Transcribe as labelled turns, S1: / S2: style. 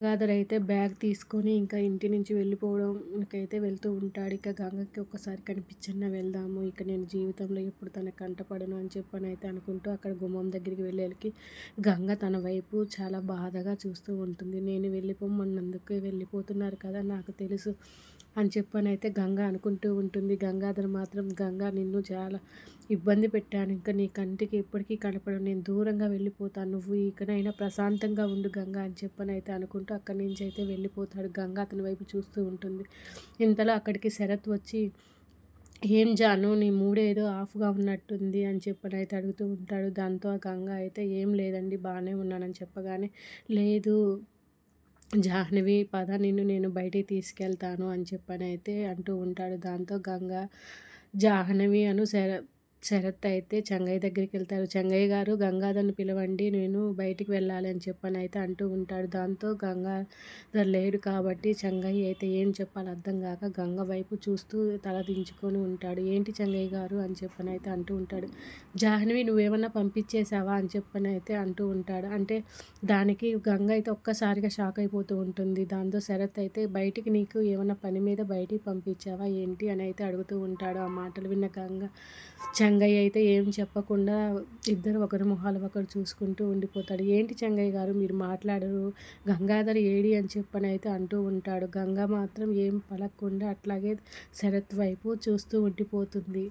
S1: గంగాధర్ అయితే బ్యాగ్ తీసుకొని ఇంకా ఇంటి నుంచి వెళ్ళిపోవడంకైతే వెళ్తూ ఉంటాడు. ఇక గంగకి ఒక్కసారి కనిపించన్నా వెళ్దాము ఇక నేను జీవితంలో ఎప్పుడు తన కంటపడను అని చెప్పని అయితే అనుకుంటూ అక్కడ గుమ్మం దగ్గరికి వెళ్ళేకి గంగ తన వైపు చాలా బాధగా చూస్తూ ఉంటుంది. నేను వెళ్ళిపోమన్నందుకు వెళ్ళిపోతున్నారు కదా నాకు తెలుసు అని చెప్పని అయితే గంగ అనుకుంటూ ఉంటుంది. గంగాధర్ మాత్రం గంగా నిన్ను చాలా ఇబ్బంది పెట్టాను. ఇంకా నీ కంటికి ఎప్పటికీ కనపడను. నేను దూరంగా వెళ్ళిపోతాను. నువ్వు ఇకనైనా ప్రశాంతంగా ఉండు గంగా అని చెప్పని అయితే అనుకుంటూ అక్కడి నుంచి అయితే వెళ్ళిపోతాడు. గంగ అతని వైపు చూస్తూ ఉంటుంది. ఇంతలో అక్కడికి శరత్ వచ్చి ఏం జాను నీ మూడేదో ఆఫ్గా ఉన్నట్టుంది అని చెప్పని అయితే అడుగుతూ ఉంటాడు. దాంతో గంగ అయితే ఏం లేదండి బాగానే ఉన్నానని చెప్పగానే లేదు జాహ్నవి పద నిన్ను నేను బయటికి తీసుకెళ్తాను అని చెప్పని అయితే అంటూ ఉంటాడు. దాంతో గంగ జాహ్నవి అను శర శరత్ అయితే చెంగయ్య దగ్గరికి వెళ్తారు చెంగయ్య గారు గంగాధర్ని పిలవండి నేను బయటికి వెళ్ళాలి అని చెప్పని అయితే అంటూ ఉంటాడు. దాంతో గంగాధర్ లేడు కాబట్టి చెంగయ్య అయితే ఏం చెప్పాలి అర్థం కాక గంగ వైపు చూస్తూ తల దించుకొని ఉంటాడు. ఏంటి చెంగయ్య గారు అని చెప్పని అయితే అంటూ ఉంటాడు. జాహ్నవి నువ్వేమన్నా పంపించేసావా అని చెప్పని అయితే అంటూ ఉంటాడు. అంటే దానికి గంగ అయితే ఒక్కసారిగా షాక్ అయిపోతూ ఉంటుంది. దాంతో శరత్ అయితే బయటికి నీకు ఏమన్నా పని మీద బయటికి పంపించావా? ఏంటి? అని అయితే అడుగుతూ ఉంటాడు. ఆ మాటలు విన్న గంగ చెంగయ్య అయితే ఏం చెప్పకుండా ఇద్దరు ఒకరి మొహాలు ఒకరు చూసుకుంటూ ఉండిపోతాడు. ఏంటి చెంగయ్య గారు మీరు మాట్లాడరు గంగాధర్ ఏడి అని చెప్పని అయితే అంటూ ఉంటాడు. గంగ మాత్రం ఏం పలకకుండా అట్లాగే శరత్ వైపు చూస్తూ ఉండిపోతుంది.